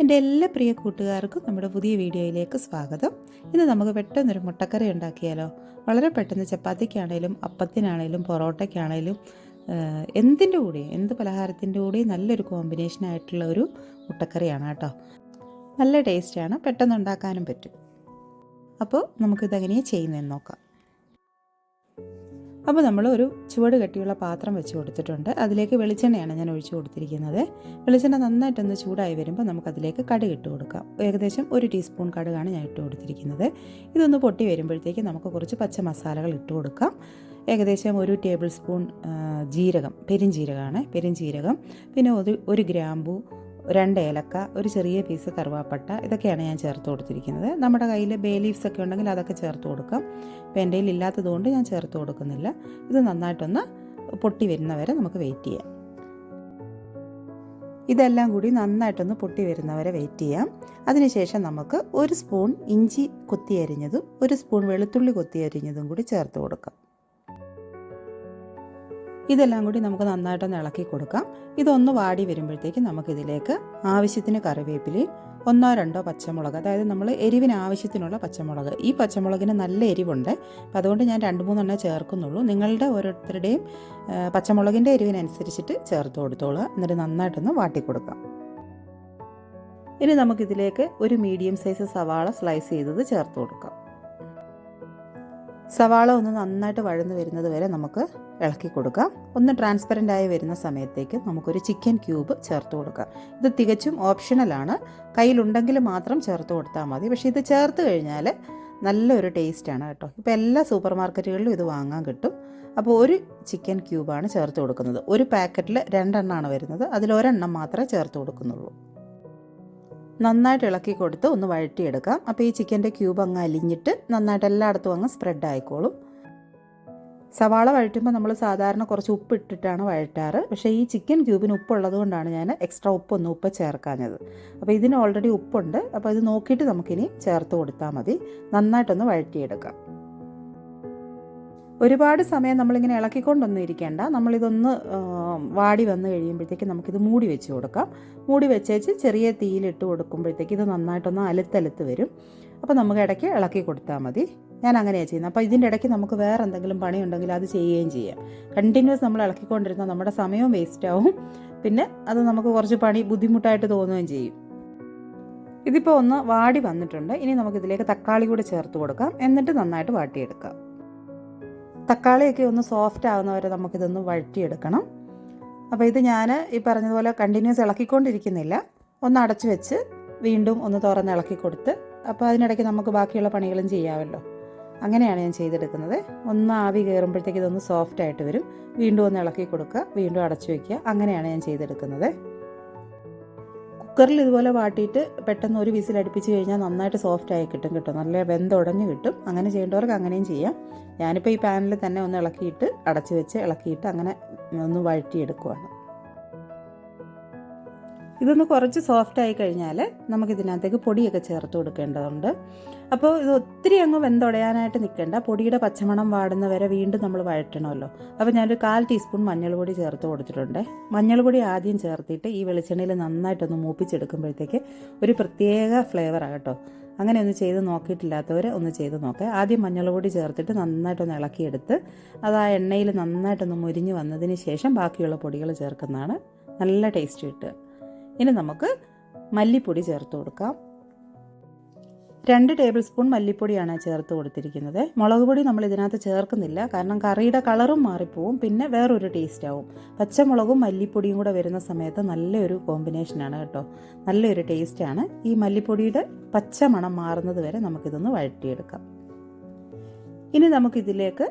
എന്റെ എല്ലാ പ്രിയ കൂട്ടുകാർക്കും നമ്മുടെ പുതിയ വീഡിയോയിലേക്ക് സ്വാഗതം. ഇന്ന് നമുക്ക് പെട്ടെന്നൊരു മുട്ടക്കറി ഉണ്ടാക്കിയാലോ? വളരെ പെട്ടെന്ന് ചപ്പാത്തിക്കാണേലും അപ്പത്തിനാണേലും പൊറോട്ടയ്ക്കാണേലും എന്തിന്റെ കൂടെയും എന്ത് പലഹാരത്തിന്റെ കൂടെ നല്ലൊരു കോമ്പിനേഷൻ ആയിട്ടുള്ള ഒരു മുട്ടക്കറിയാണ് കേട്ടോ. നല്ല ടേസ്റ്റാണ് പെട്ടെന്ന് ഉണ്ടാക്കാനും പറ്റും. അപ്പോൾ നമുക്കിതെങ്ങനെയാണ് ചെയ്യുന്നതെന്ന് നോക്കാം. അപ്പോൾ നമ്മൾ ഒരു ചുവട് കെട്ടിയുള്ള പാത്രം വെച്ച് കൊടുത്തിട്ടുണ്ട്. അതിലേക്ക് വെളിച്ചെണ്ണയാണ് ഞാൻ ഒഴിച്ചു കൊടുത്തിരിക്കുന്നത്. വെളിച്ചെണ്ണ നന്നായിട്ടൊന്ന് ചൂടായി വരുമ്പോൾ നമുക്കതിലേക്ക് കടുക് ഇട്ട് കൊടുക്കാം. ഏകദേശം ഒരു ടീസ്പൂൺ കടുകാണ് ഞാൻ ഇട്ട് കൊടുത്തിരിക്കുന്നത്. ഇതൊന്ന് പൊട്ടി വരുമ്പോഴത്തേക്ക് നമുക്ക് കുറച്ച് പച്ച മസാലകൾ ഇട്ട് കൊടുക്കാം. ഏകദേശം ഒരു ടേബിൾ സ്പൂൺ ജീരകം പെരിഞ്ജീരകമാണ് പെരിഞ്ജീരകം പിന്നെ ഒരു ഒരു ഗ്രാമ്പു രണ്ട് ഏലക്ക ഒരു ചെറിയ പീസ് കറുവാപ്പട്ട ഇതൊക്കെയാണ് ഞാൻ ചേർത്ത് കൊടുത്തിരിക്കുന്നത്. നമ്മുടെ കയ്യിൽ ബേ ലീവ്സ് ഒക്കെ ഉണ്ടെങ്കിൽ അതൊക്കെ ചേർത്ത് കൊടുക്കാം. ഇപ്പം എന്റെ ഇല്ലാത്തതുകൊണ്ട് ഞാൻ ചേർത്ത് കൊടുക്കുന്നില്ല. ഇത് നന്നായിട്ടൊന്ന് പൊട്ടി വരുന്നവരെ നമുക്ക് വെയിറ്റ് ചെയ്യാം. ഇതെല്ലാം കൂടി നന്നായിട്ടൊന്ന് പൊട്ടി വരുന്നവരെ വെയിറ്റ് ചെയ്യാം. അതിനുശേഷം നമുക്ക് ഒരു സ്പൂൺ ഇഞ്ചി കൊത്തിയരിഞ്ഞതും ഒരു സ്പൂൺ വെളുത്തുള്ളി കൊത്തിയരിഞ്ഞതും കൂടി ചേർത്ത് കൊടുക്കാം. ഇതെല്ലാം കൂടി നമുക്ക് നന്നായിട്ടൊന്ന് ഇളക്കി കൊടുക്കാം. ഇതൊന്ന് വാടി വരുമ്പോഴത്തേക്ക് നമുക്കിതിലേക്ക് ആവശ്യത്തിന് കറിവേപ്പിലയും ഒന്നോ രണ്ടോ പച്ചമുളക് അതായത് നമ്മൾ എരിവിന് ആവശ്യത്തിനുള്ള പച്ചമുളക്. ഈ പച്ചമുളകിന് നല്ല എരിവുണ്ട്. അപ്പോൾ അതുകൊണ്ട് ഞാൻ രണ്ട് മൂന്നെണ്ണേ ചേർക്കുന്നുള്ളൂ. നിങ്ങളുടെ ഓരോരുത്തരുടെയും പച്ചമുളകിന്റെ എരിവിനനുസരിച്ചിട്ട് ചേർത്ത് കൊടുത്തോളുക എന്നിട്ട് നന്നായിട്ടൊന്ന് വാട്ടി കൊടുക്കാം. ഇനി നമുക്കിതിലേക്ക് ഒരു മീഡിയം സൈസ് സവാള സ്ലൈസ് ചെയ്തത് ചേർത്ത് കൊടുക്കാം. സവാള ഒന്ന് നന്നായിട്ട് വഴന്നു വരുന്നത് വരെ നമുക്ക് ഇളക്കി കൊടുക്കാം. ഒന്ന് ട്രാൻസ്പെറന്റ് ആയി വരുന്ന സമയത്തേക്ക് നമുക്കൊരു ചിക്കൻ ക്യൂബ് ചേർത്ത് കൊടുക്കാം. ഇത് തികച്ചും ഓപ്ഷണലാണ് കയ്യിലുണ്ടെങ്കിൽ മാത്രം ചേർത്ത് കൊടുത്താൽ മതി. പക്ഷേ ഇത് ചേർത്ത് കഴിഞ്ഞാൽ നല്ലൊരു ടേസ്റ്റാണ് കേട്ടോ. ഇപ്പോൾ എല്ലാ സൂപ്പർ മാർക്കറ്റുകളിലും ഇത് വാങ്ങാൻ കിട്ടും. അപ്പോൾ ഒരു ചിക്കൻ ക്യൂബാണ് ചേർത്ത് കൊടുക്കുന്നത്. ഒരു പാക്കറ്റിൽ രണ്ടെണ്ണമാണ് വരുന്നത്. അതിലൊരെണ്ണം മാത്രമേ ചേർത്ത് കൊടുക്കുന്നുള്ളൂ. നന്നായിട്ട് ഇളക്കി കൊടുത്ത് ഒന്ന് വഴറ്റിയെടുക്കാം. അപ്പോൾ ഈ ചിക്കന്റെ ക്യൂബ് അങ്ങ് അലിഞ്ഞിട്ട് നന്നായിട്ട് എല്ലായിടത്തും അങ്ങ് സ്പ്രെഡ് ആയിക്കോളും. സവാള വഴറ്റുമ്പോൾ നമ്മൾ സാധാരണ കുറച്ച് ഉപ്പ് ഇട്ടിട്ടാണ് വഴറ്റാറ്. പക്ഷേ ഈ ചിക്കൻ ക്യൂബിന് ഉപ്പുള്ളത് കൊണ്ടാണ് ഞാൻ എക്സ്ട്രാ ഉപ്പൊന്നും ഉപ്പ് ചേർക്കാഞ്ഞത്. അപ്പോൾ ഇതിന് ഓൾറെഡി ഉപ്പുണ്ട്. അപ്പോൾ ഇത് നോക്കിയിട്ട് നമുക്കിനി ചേർത്ത് കൊടുത്താൽ മതി. നന്നായിട്ടൊന്ന് വഴറ്റിയെടുക്കാം. ഒരുപാട് സമയം നമ്മളിങ്ങനെ ഇളക്കിക്കൊണ്ടൊന്നും ഇരിക്കേണ്ട. നമ്മളിതൊന്ന് വാടി വന്നു കഴിയുമ്പോഴത്തേക്ക് നമുക്കിത് മൂടി വെച്ച് കൊടുക്കാം. മൂടി വെച്ചേച്ച് ചെറിയ തീയിലിട്ട് കൊടുക്കുമ്പോഴത്തേക്ക് ഇത് നന്നായിട്ടൊന്ന് അലുത്തലുത്ത് വരും. അപ്പോൾ നമുക്ക് ഇടയ്ക്ക് ഇളക്കി കൊടുത്താൽ മതി. ഞാൻ അങ്ങനെയാണ് ചെയ്യുന്നത്. അപ്പോൾ ഇതിന്റെ ഇടയ്ക്ക് നമുക്ക് വേറെ എന്തെങ്കിലും പണിയുണ്ടെങ്കിൽ അത് ചെയ്യുകയും ചെയ്യാം. കണ്ടിന്യൂസ് നമ്മൾ ഇളക്കിക്കൊണ്ടിരുന്നാൽ നമ്മുടെ സമയവും വേസ്റ്റ് ആവും പിന്നെ അത് നമുക്ക് കുറച്ച് പണി ബുദ്ധിമുട്ടായിട്ട് തോന്നുകയും ചെയ്യും. ഇതിപ്പോൾ ഒന്ന് വാടി വന്നിട്ടുണ്ട്. ഇനി നമുക്കിതിലേക്ക് തക്കാളി കൂടി ചേർത്ത് കൊടുക്കാം. എന്നിട്ട് നന്നായിട്ട് വാട്ടിയെടുക്കാം. തക്കാളിയൊക്കെ ഒന്ന് സോഫ്റ്റ് ആകുന്ന വരെ നമുക്കിതൊന്ന് വഴറ്റിയെടുക്കണം. അപ്പോൾ ഇത് ഞാൻ ഈ പറഞ്ഞതുപോലെ കണ്ടിന്യൂസ് ഇളക്കിക്കൊണ്ടിരിക്കുന്നില്ല. ഒന്ന് അടച്ചു വെച്ച് വീണ്ടും ഒന്ന് തുറന്ന് ഇളക്കി കൊടുത്ത് അപ്പോൾ അതിനിടയ്ക്ക് നമുക്ക് ബാക്കിയുള്ള പണികളും ചെയ്യാമല്ലോ. അങ്ങനെയാണ് ഞാൻ ചെയ്തെടുക്കുന്നത്. ഒന്ന് ആവി കയറുമ്പോഴത്തേക്ക് ഇതൊന്ന് സോഫ്റ്റ് ആയിട്ട് വരും. വീണ്ടും ഒന്ന് ഇളക്കി കൊടുക്കുക വീണ്ടും അടച്ചു വയ്ക്കുക അങ്ങനെയാണ് ഞാൻ ചെയ്തെടുക്കുന്നത്. കുക്കറിൽ ഇതുപോലെ വാട്ടിയിട്ട് പെട്ടെന്ന് ഒരു വിസിൽ അടുപ്പിച്ച് കഴിഞ്ഞാൽ നന്നായിട്ട് സോഫ്റ്റ് ആയി കിട്ടും കിട്ടും. നല്ല വെന്തുടഞ്ഞ് കിട്ടും. അങ്ങനെ ചെയ്യേണ്ടവർക്ക് അങ്ങനെയും ചെയ്യാം. ഞാനിപ്പോൾ ഈ പാനിൽ തന്നെ ഒന്ന് ഇളക്കിയിട്ട് അടച്ചു വെച്ച് ഇളക്കിയിട്ട് അങ്ങനെ ഒന്ന് വഴറ്റിയെടുക്കുവാണ്. ഇതൊന്ന് കുറച്ച് സോഫ്റ്റ് ആയി കഴിഞ്ഞാൽ നമുക്കിതിനകത്തേക്ക് പൊടിയൊക്കെ ചേർത്ത് കൊടുക്കേണ്ടതുണ്ട്. അപ്പോൾ ഇത് ഒത്തിരി അങ്ങ് വെന്തുടയാനായിട്ട് നിൽക്കേണ്ട. പൊടിയുടെ പച്ചമണം വാടുന്നവരെ വീണ്ടും നമ്മൾ വഴറ്റണമല്ലോ. അപ്പോൾ ഞാനൊരു കാൽ ടീസ്പൂൺ മഞ്ഞൾപ്പൊടി ചേർത്ത് കൊടുത്തിട്ടുണ്ട്. മഞ്ഞൾപ്പൊടി ആദ്യം ചേർത്തിട്ട് ഈ വെളിച്ചെണ്ണയിൽ നന്നായിട്ടൊന്ന് മൂപ്പിച്ചെടുക്കുമ്പോഴത്തേക്ക് ഒരു പ്രത്യേക ഫ്ലേവറാണ് കേട്ടോ. അങ്ങനെ ഒന്ന് ചെയ്ത് നോക്കിയിട്ടില്ലാത്തവർ ഒന്ന് ചെയ്ത് നോക്കുക ആദ്യം മഞ്ഞൾപ്പൊടി ചേർത്തിട്ട് നന്നായിട്ടൊന്ന് ഇളക്കിയെടുത്ത് അത് ആ എണ്ണയിൽ നന്നായിട്ടൊന്ന് മുരിഞ്ഞ് വന്നതിന് ശേഷം ബാക്കിയുള്ള പൊടികൾ ചേർക്കുന്നതാണ് നല്ല ടേസ്റ്റ് കിട്ടുക. ഇനി നമുക്ക് മല്ലിപ്പൊടി ചേർത്ത് കൊടുക്കാം. രണ്ട് ടേബിൾ സ്പൂൺ മല്ലിപ്പൊടിയാണ് ചേർത്ത് കൊടുത്തിരിക്കുന്നത്. മുളക് പൊടി നമ്മൾ ഇതിനകത്ത് ചേർക്കുന്നില്ല. കാരണം കറിയുടെ കളറും മാറിപ്പോവും. പിന്നെ വേറൊരു ടേസ്റ്റ് ആവും. പച്ചമുളകും മല്ലിപ്പൊടിയും കൂടെ വരുന്ന സമയത്ത് നല്ലൊരു കോമ്പിനേഷനാണ് കേട്ടോ. നല്ലൊരു ടേസ്റ്റാണ് ഈ മല്ലിപ്പൊടിയുടെ പച്ച മണം മാറുന്നത് വരെ നമുക്കിതൊന്ന് വഴറ്റിയെടുക്കാം. ഇനി നമുക്കിതിലേക്ക്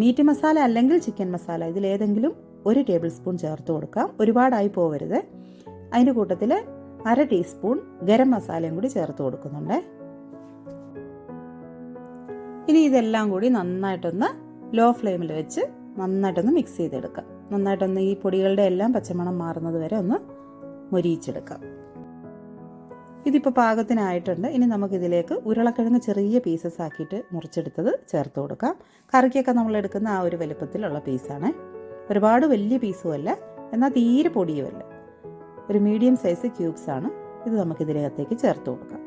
മീറ്റ് മസാല അല്ലെങ്കിൽ ചിക്കൻ മസാല ഇതിലേതെങ്കിലും ഒരു ടേബിൾ സ്പൂൺ ചേർത്ത് കൊടുക്കാം. ഒരുപാടായി പോവരുത്. അതിന്റെ കൂട്ടത്തിൽ അര ടീസ്പൂൺ ഗരം മസാലയും കൂടി ചേർത്ത് കൊടുക്കുന്നുണ്ട്. ഇനി ഇതെല്ലാം കൂടി നന്നായിട്ടൊന്ന് ലോ ഫ്ലെയിമിൽ വെച്ച് നന്നായിട്ടൊന്ന് മിക്സ് ചെയ്തെടുക്കാം. നന്നായിട്ടൊന്ന് ഈ പൊടികളുടെ എല്ലാം പച്ചമണം മാറുന്നത് വരെ ഒന്ന് മൊരിയിച്ചെടുക്കാം. ഇതിപ്പോൾ പാകത്തിനായിട്ടുണ്ട്. ഇനി നമുക്കിതിലേക്ക് ഉരുളക്കിഴങ്ങ് ചെറിയ പീസസ് ആക്കിയിട്ട് മുറിച്ചെടുത്തത് ചേർത്ത് കൊടുക്കാം. കറിക്കൊക്കെ നമ്മൾ എടുക്കുന്ന ആ ഒരു വലുപ്പത്തിലുള്ള പീസാണ് ഒരുപാട് വലിയ പീസുമല്ല എന്നാൽ തീരെ പൊടിയുമല്ല. ഒരു മീഡിയം സൈസ് ക്യൂബ്സ് ആണ്. ഇത് നമുക്ക് ഇതിനകത്തേക്ക് ചേർത്ത് കൊടുക്കാം.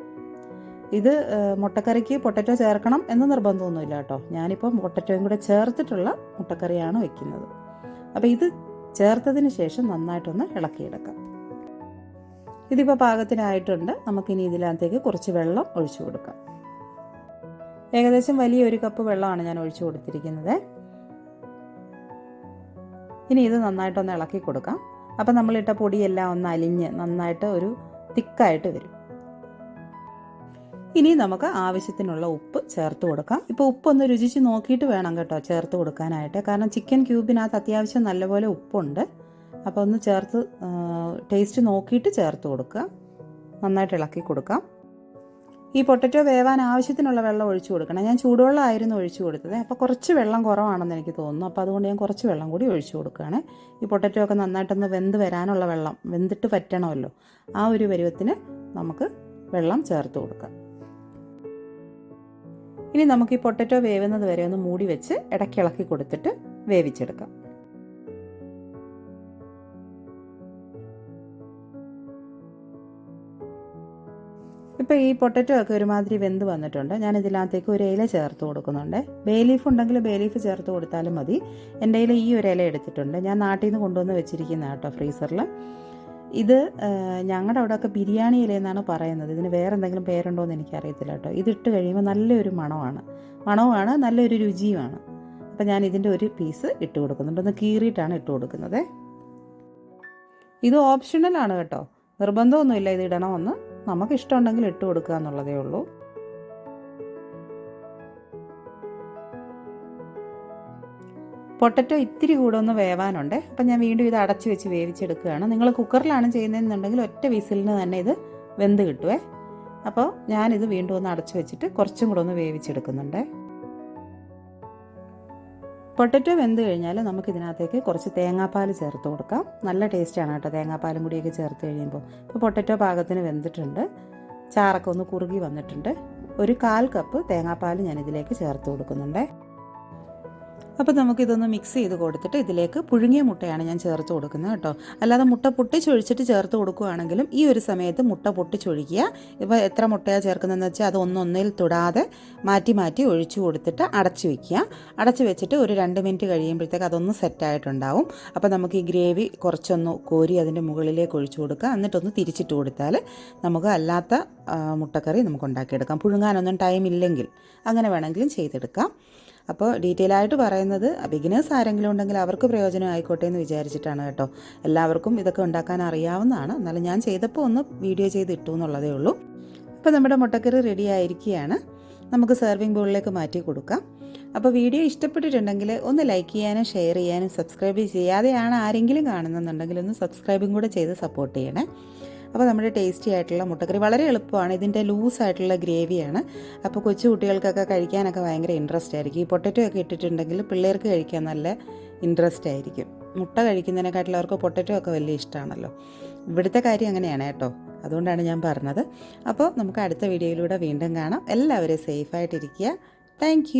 ഇത് മുട്ടക്കറിക്ക് പൊട്ടറ്റോ ചേർക്കണം എന്ന് നിർബന്ധമൊന്നുമില്ല കേട്ടോ. ഞാനിപ്പോൾ പൊട്ടറ്റോയും കൂടെ ചേർത്തിട്ടുള്ള മുട്ടക്കറിയാണ് വെക്കുന്നത്. അപ്പോൾ ഇത് ചേർത്തതിന് ശേഷം നന്നായിട്ടൊന്ന് ഇളക്കിയെടുക്കാം. ഇതിപ്പോൾ പാകത്തിനായിട്ടുണ്ട്. നമുക്കിനി ഇതിനകത്തേക്ക് കുറച്ച് വെള്ളം ഒഴിച്ചു കൊടുക്കാം. ഏകദേശം വലിയ ഒരു കപ്പ് വെള്ളമാണ് ഞാൻ ഒഴിച്ചു കൊടുത്തിരിക്കുന്നത്. ഇനി ഇത് നന്നായിട്ടൊന്ന് ഇളക്കി കൊടുക്കാം. അപ്പം നമ്മളിട്ട പൊടിയെല്ലാം ഒന്ന് അലിഞ്ഞ് നന്നായിട്ട് ഒരു തിക്കായിട്ട് വരും. ഇനി നമുക്ക് ആവശ്യത്തിനുള്ള ഉപ്പ് ചേർത്ത് കൊടുക്കാം. ഇപ്പോൾ ഉപ്പൊന്ന് രുചിച്ച് നോക്കിയിട്ട് വേണം കേട്ടോ ചേർത്ത് കൊടുക്കാനായിട്ട്. കാരണം ചിക്കൻ ക്യൂബിനകത്ത് അത്യാവശ്യം നല്ലപോലെ ഉപ്പുണ്ട്. അപ്പോൾ ഒന്ന് ചേർത്ത് ടേസ്റ്റ് നോക്കിയിട്ട് ചേർത്ത് കൊടുക്കുക നന്നായിട്ട് ഇളക്കി കൊടുക്കാം. ഈ പൊട്ടറ്റോ വേവാൻ ആവശ്യത്തിനുള്ള വെള്ളം ഒഴിച്ചു കൊടുക്കണം. ഞാൻ ചൂടുവെള്ളമായിരുന്നു ഒഴിച്ചു കൊടുത്തത്. അപ്പോൾ കുറച്ച് വെള്ളം കുറവാണെന്ന് എനിക്ക് തോന്നുന്നു. അപ്പോൾ അതുകൊണ്ട് ഞാൻ കുറച്ച് വെള്ളം കൂടി ഒഴിച്ചു കൊടുക്കുകയാണ്. ഈ പൊട്ടറ്റോ ഒക്കെ നന്നായിട്ടൊന്ന് വെന്ത് വരാനുള്ള വെള്ളം വെന്തിട്ട് പറ്റണമല്ലോ ആ ഒരു പരുവത്തിന് നമുക്ക് വെള്ളം ചേർത്ത് കൊടുക്കാം. ഇനി നമുക്ക് ഈ പൊട്ടറ്റോ വേവുന്നത് വരെ ഒന്ന് മൂടി വെച്ച് ഇടയ്ക്കിളക്കി കൊടുത്തിട്ട് വേവിച്ചെടുക്കാം. ഇപ്പോൾ ഈ പൊട്ടറ്റോ ഒക്കെ ഒരുമാതിരി വെന്ത് വന്നിട്ടുണ്ട്. ഞാൻ ഇതിനകത്തേക്ക് ഒരു ഇല ചേർത്ത് കൊടുക്കുന്നുണ്ട്. ബേ ലീഫ് ഉണ്ടെങ്കിൽ ബേ ലീഫ് ചേർത്ത് കൊടുത്താലും മതി. എന്റെ കയ്യിൽ ഈ ഒരു ഇല എടുത്തിട്ടുണ്ട്. ഞാൻ നാട്ടിൽ നിന്ന് കൊണ്ടുവന്ന് വെച്ചിരിക്കുന്ന കേട്ടോ ഫ്രീസറിൽ. ഇത് ഞങ്ങളുടെ അവിടെയൊക്കെ ബിരിയാണി ഇല എന്നാണ് പറയുന്നത്. ഇതിന് വേറെ എന്തെങ്കിലും പേരുണ്ടോ എന്ന് എനിക്കറിയത്തില്ല കേട്ടോ. ഇതിട്ട് കഴിയുമ്പോൾ നല്ലൊരു മണമാണ്. മണവുമാണ് നല്ലൊരു രുചിയുമാണ്. അപ്പോൾ ഞാൻ ഇതിന്റെ ഒരു പീസ് ഇട്ട് കൊടുക്കുന്നുണ്ട്. ഒന്ന് കീറിയിട്ടാണ് ഇട്ട് കൊടുക്കുന്നത്. ഇത് ഓപ്ഷണലാണ് കേട്ടോ. നിർബന്ധമൊന്നുമില്ല ഇത് ഇടണമെന്ന്. നമുക്ക് ഇഷ്ടമുണ്ടെങ്കിൽ ഇട്ട് കൊടുക്കുക എന്നുള്ളതേ ഉള്ളൂ. പൊട്ടറ്റോ ഇത്തിരി കൂടെ ഒന്ന് വേവാനുണ്ട്. അപ്പം ഞാൻ വീണ്ടും ഇത് അടച്ചു വെച്ച് വേവിച്ചെടുക്കുകയാണ്. നിങ്ങൾ കുക്കറിലാണ് ചെയ്യുന്നതെന്നുണ്ടെങ്കിൽ ഒറ്റ വിസിലിന് തന്നെ ഇത് വെന്ത് കിട്ടുവേ. അപ്പോൾ ഞാനിത് വീണ്ടും ഒന്ന് അടച്ചു വെച്ചിട്ട് കുറച്ചും കൂടെ ഒന്ന് വേവിച്ചെടുക്കുന്നുണ്ട്. പൊട്ടറ്റോ വെന്ത് കഴിഞ്ഞാൽ നമുക്ക് ഇതിനകത്തേക്ക് കുറച്ച് തേങ്ങാപ്പാൽ ചേർത്ത് കൊടുക്കാം. നല്ല ടേസ്റ്റാണ് കേട്ടോ തേങ്ങാപ്പാലും കൂടിയൊക്കെ ചേർത്ത് കഴിയുമ്പോൾ. ഇപ്പോൾ പൊട്ടറ്റോ പാകത്തിന് വെന്തിട്ടുണ്ട്. ചാറൊക്കെ ഒന്ന് കുറുകി വന്നിട്ടുണ്ട്. ഒരു കാൽ കപ്പ് തേങ്ങാപ്പാൽ ഞാൻ ഇതിലേക്ക് ചേർത്ത് കൊടുക്കുന്നുണ്ട്. അപ്പോൾ നമുക്കിതൊന്ന് മിക്സ് ചെയ്ത് കൊടുത്തിട്ട് ഇതിലേക്ക് പുഴുങ്ങിയ മുട്ടയാണ് ഞാൻ ചേർത്ത് കൊടുക്കുന്നത് കേട്ടോ. അല്ലാതെ മുട്ട പൊട്ടിച്ചൊഴിച്ചിട്ട് ചേർത്ത് കൊടുക്കുകയാണെങ്കിലും ഈ ഒരു സമയത്ത് മുട്ട പൊട്ടിച്ചൊഴിക്കുക. ഇപ്പോൾ എത്ര മുട്ടയാണ് ചേർക്കുന്നതെന്ന് വെച്ചാൽ അത് ഒന്നൊന്നിൽ തൊടാതെ മാറ്റി മാറ്റി ഒഴിച്ചു കൊടുത്തിട്ട് അടച്ചു വെക്കുക. അടച്ചു വെച്ചിട്ട് ഒരു രണ്ട് മിനിറ്റ് കഴിയുമ്പോഴത്തേക്ക് അതൊന്ന് സെറ്റായിട്ടുണ്ടാവും അപ്പോൾ നമുക്ക് ഈ ഗ്രേവി കുറച്ചൊന്ന് കോരി അതിന്റെ മുകളിലേക്ക് ഒഴിച്ചു കൊടുക്കുക. എന്നിട്ടൊന്ന് തിരിച്ചിട്ട് കൊടുത്താൽ നമുക്ക് അല്ലാത്ത മുട്ടക്കറി നമുക്ക് ഉണ്ടാക്കിയെടുക്കാം പുഴുങ്ങാനൊന്നും ടൈം ഇല്ലെങ്കിൽ അങ്ങനെ വേണമെങ്കിലും ചെയ്തെടുക്കാം. അപ്പോൾ ഡീറ്റെയിൽ ആയിട്ട് പറയുന്നത് ബിഗിനേഴ്സ് ആരെങ്കിലും ഉണ്ടെങ്കിൽ അവർക്ക് പ്രയോജനം ആയിക്കോട്ടെ എന്ന് വിചാരിച്ചിട്ടാണ് കേട്ടോ. എല്ലാവർക്കും ഇതൊക്കെ ഉണ്ടാക്കാൻ അറിയാവുന്നതാണ്. എന്നാലും ഞാൻ ചെയ്തപ്പോൾ ഒന്ന് വീഡിയോ ചെയ്ത് ഇട്ടു എന്നുള്ളതേ ഉള്ളൂ. അപ്പോൾ നമ്മുടെ മുട്ടക്കറി റെഡി ആയിരിക്കുകയാണ്. നമുക്ക് സെർവിങ് ബോളിലേക്ക് മാറ്റി കൊടുക്കാം. അപ്പോൾ വീഡിയോ ഇഷ്ടപ്പെട്ടിട്ടുണ്ടെങ്കിൽ ഒന്ന് ലൈക്ക് ചെയ്യാനും ഷെയർ ചെയ്യാനും സബ്സ്ക്രൈബ് ചെയ്യാതെയാണ് ആരെങ്കിലും കാണുന്നുണ്ടെങ്കിൽ ഒന്ന് സബ്സ്ക്രൈബും കൂടെ ചെയ്ത് സപ്പോർട്ട് ചെയ്യണേ. അപ്പോൾ നമ്മുടെ ടേസ്റ്റി ആയിട്ടുള്ള മുട്ടക്കറി വളരെ എളുപ്പമാണ്. ഇതിന്റെ ലൂസ് ആയിട്ടുള്ള ഗ്രേവിയാണ്. അപ്പോൾ കൊച്ചു കുട്ടികൾക്കൊക്കെ കഴിക്കാനൊക്കെ ഭയങ്കര ഇൻട്രസ്റ്റ് ആയിരിക്കും. ഈ പൊട്ടറ്റോ ഒക്കെ ഇട്ടിട്ടുണ്ടെങ്കിൽ പിള്ളേർക്ക് കഴിക്കാൻ നല്ല ഇൻട്രസ്റ്റ് ആയിരിക്കും. മുട്ട കഴിക്കുന്നതിനെക്കാട്ടിലും അവർക്ക് പൊട്ടറ്റോ ഒക്കെ വലിയ ഇഷ്ടമാണല്ലോ. ഇവിടുത്തെ കാര്യം അങ്ങനെയാണ് കേട്ടോ. അതുകൊണ്ടാണ് ഞാൻ പറഞ്ഞത്. അപ്പോൾ നമുക്ക് അടുത്ത വീഡിയോയിലൂടെ വീണ്ടും കാണാം. എല്ലാവരും സേഫായിട്ടിരിക്കുക താങ്ക്